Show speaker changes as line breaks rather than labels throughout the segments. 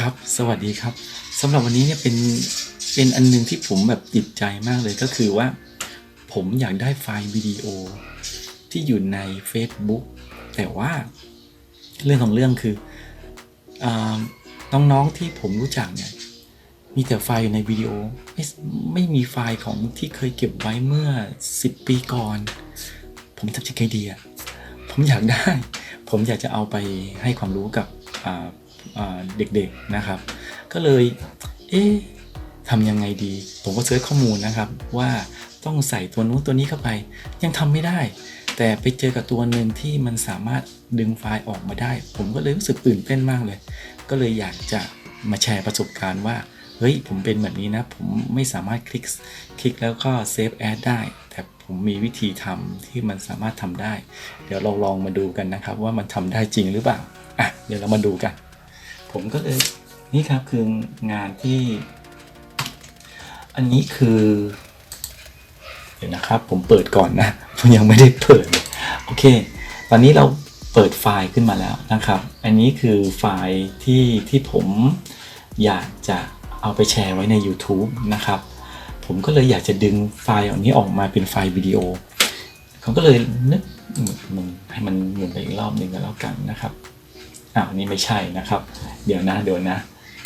ครับ สวัสดีครับสำหรับวันนี้เนี่ยเป็นเป็นอันหนึงที่ผมแบบติดใจมากเลยก็คือว่า ผมอยากได้ไฟล์วิดีโอ ที่อยู่ใน Facebook แต่ว่าเรื่องของเรื่องคืออน้องๆที่ผมรู้จักเนี่ยมีแต่ไฟล์อยู่ในวิดีโอไม่ไม่มีไฟล์ของที่เคยเก็บไว้เมื่อ 10 ปีก่อน ผมทำยังไงดีอะผมอยากได้ ผมอยากจะเอาไปให้ความรู้กับ เด็กๆนะครับ ก็เลยเอ๊ะทำยังไงดี ผมก็เสิร์ชข้อมูลนะครับว่าต้องใส่ตัวนู้นตัวนี้เข้าไป ยังทำไม่ได้ แต่ไปเจอกับตัวหนึ่งที่มันสามารถดึงไฟล์ออกมาได้ ผมก็เลยรู้สึกตื่นเต้นมากเลย ก็เลยอยากจะมาแชร์ประสบการณ์ว่าเฮ้ยผมเป็นแบบนี้นะ ผมไม่สามารถคลิกคลิกแล้วก็เซฟแอดได้ แต่ผมมีวิธีทำที่มันสามารถทำได้ เดี๋ยวเราลองมาดูกันนะครับ ว่ามันทำได้จริงหรือเปล่าอะเดี๋ยวเรามาดูกัน ผมก็เลยนี่ครับคืองานที่ อันนี้คือ เดี๋ยวนะครับ ผมเปิดก่อนนะผมยังไม่ได้เปิดโอเค ตอนนี้เราเปิดไฟล์ขึ้นมาแล้วนะครับ อันนี้คือไฟล์ที่ที่ผมอยากจะเอาไปแชร์ไว้ใน YouTube นะครับ ผมก็เลยอยากจะดึงไฟล์อันนี้ออกมาเป็นไฟล์วิดีโอผมก็เลยนึกมันให้มันหมุนไปอีกรอบหนึ่งก็แล้วกันนะครับ อ้าวนี่ไม่ใช่นะครับ เดี๋ยวนะเดี๋ยวนะ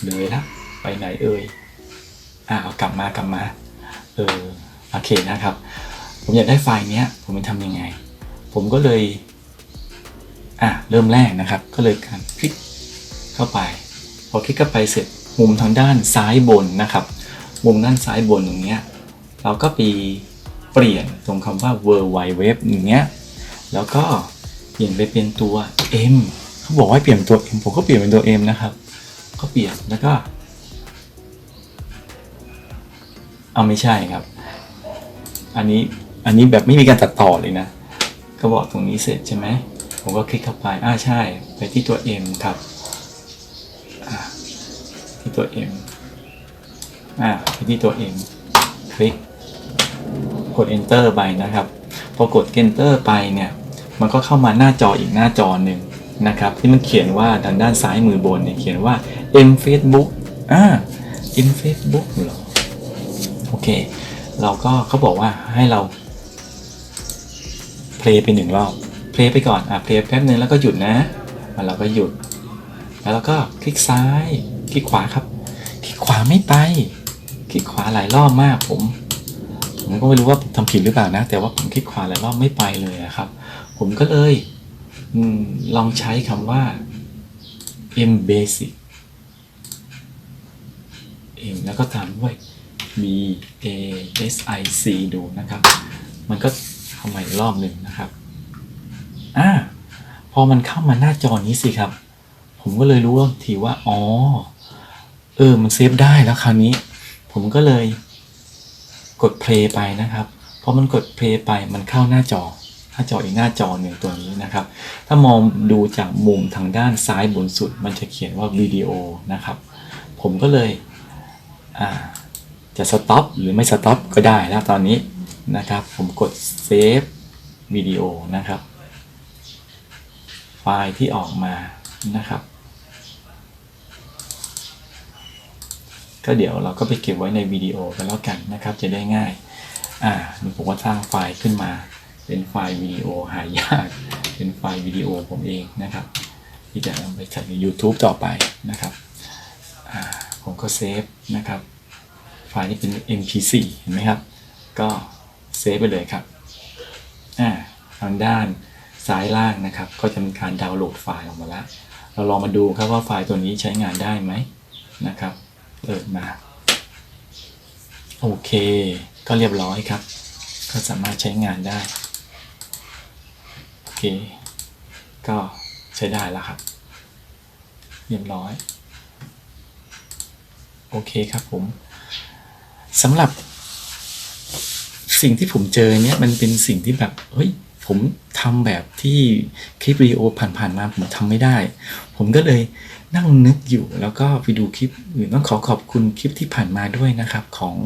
เลยละไปไหนเอ่ยอ่าเอากลับมากลับมาเออโอเคนะครับ ผมอยากได้ไฟล์เนี้ย ผมจะทำยังไง ผมก็เลยอะเริ่มแรกนะครับ ก็เลยการคลิกเข้าไป พอคลิกเข้าไปเสร็จมุมทางด้านซ้ายบนนะครับ มุมด้านซ้ายบนตรงเนี้ยเราก็ไปเปลี่ยนตรงคำว่า World Wide Web อย่างเงี้ยแล้วก็เปลี่ยนไปเป็นตัว M เขาบอกว่าให้เปลี่ยนตัว M ผมก็เปลี่ยนเป็นตัว M นะครับ ก็เปลี่ยนแล้วก็เอาไม่ใช่ครับ อันนี้อันนี้แบบไม่มีการตัดต่อเลยนะ ก็บอกตรงนี้เสร็จใช่ไหม ผมก็คลิกเข้าไปอ่าใช่ ไปที่ตัว M ครับที่ตัว M อ่าไปที่ตัว M คลิกกด enter ไปนะครับ พอกด enter ไปเนี่ย มันก็เข้ามาหน้าจออีกหน้าจอหนึ่ง นะครับที่มันเขียนว่าทางด้านซ้ายมือบนเนี่ยเขียนว่า M Facebook อ่า M Facebook เหรอโอเค เราก็เขาบอกว่าให้เราเพลย์ไปหนึ่งรอบเพลย์ไปก่อนอะเพลย์แป๊บนึงแล้วก็หยุดนะแล้วเราก็หยุด แล้วเราก็คลิกซ้ายคลิกขวาครับคลิกขวาไม่ไปคลิกขวาหลายรอบมากผมผมก็ไม่รู้ว่าผมทำผิดหรือเปล่านะ แต่ว่าผมคลิกขวาหลายรอบไม่ไปเลยอะครับ ผมก็เลย ลองใช้คำว่า m basic m แล้วก็ตามด้วย b a s i c ดูนะครับ มันก็เข้ามาอีกรอบหนึ่งนะครับอ่าพอมันเข้ามาหน้าจอนี้สิครับ ผมก็เลยรู้ทีว่า อ๋อ เออ มันเซฟได้แล้วคราวนี้ ผมก็เลยกดเพลย์ไปนะครับพอมันกดเพลย์ไปมันเข้าหน้าจอ หน้าจออีกหน้าจอหนึ่งตัวนี้นะครับ ถ้ามองดูจากมุมทางด้านซ้ายบนสุด มันจะเขียนว่าวิดีโอนะครับ ผมก็เลยจะสต็อปหรือไม่สต็อปก็ได้แล้วตอนนี้นะครับ ผมกดเซฟวิดีโอนะครับ ไฟล์ที่ออกมานะครับ ก็เดี๋ยวเราก็ไปเก็บไว้ในวิดีโอกันแล้วกันนะครับ จะได้ง่ายอ่าผมก็สร้างไฟล์ขึ้นมา เป็นไฟล์วิดีโอหายาก เป็นไฟล์วิดีโอผมเองนะครับ ที่จะนำไปใช้ใน YouTube ต่อไปนะครับผมก็เซฟนะครับ ไฟล์นี้เป็น mp4 เห็นไหมครับ ก็เซฟไปเลยครับอ่าทางด้านซ้ายล่างนะครับ ก็จะมีการดาวน์โหลดไฟล์ออกมาแล้ว เราลองมาดูครับว่าไฟล์ตัวนี้ใช้งานได้ไหมนะครับเปิดมา โอเค ก็เรียบร้อยครับ ก็สามารถใช้งานได้ ก็ใช้ได้แล้วครับเรียบร้อย โอเคครับผมสำหรับ สิ่งที่ผมเจอเนี่ยมันเป็นสิ่งที่แบบเฮ้ยผมทำแบบที่คลิปวิดีโอผ่านๆมาผมทำไม่ได้ ผมก็เลยนั่งนึกอยู่แล้วก็ไปดูคลิปอื่นต้องขอขอบคุณคลิปที่ผ่านมาด้วยนะครับ ของ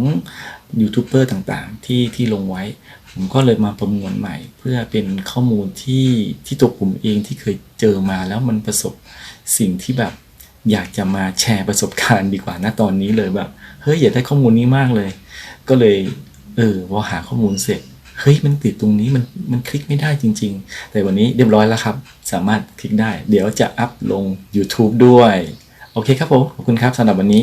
ยูทูบเบอร์ต่างๆ ที่ที่ลงไว้ ผมก็เลยมาประมวลใหม่ เพื่อเป็นข้อมูลที่ที่ตัวผมเองที่เคยเจอมาแล้วมันประสบสิ่งที่แบบอยากจะมาแชร์ประสบการณ์ดีกว่านะตอนนี้เลยแบบเฮ้ยอยากได้ข้อมูลนี้มากเลย ก็เลยเออพอหาข้อมูลเสร็จเฮ้ยมันติดตรงนี้มันมันคลิกไม่ได้จริง ๆ แต่วันนี้เรียบร้อยแล้วครับ สามารถคลิกได้ เดี๋ยวจะอัพลง YouTube ด้วย โอเคครับผม ขอบคุณครับสำหรับวันนี้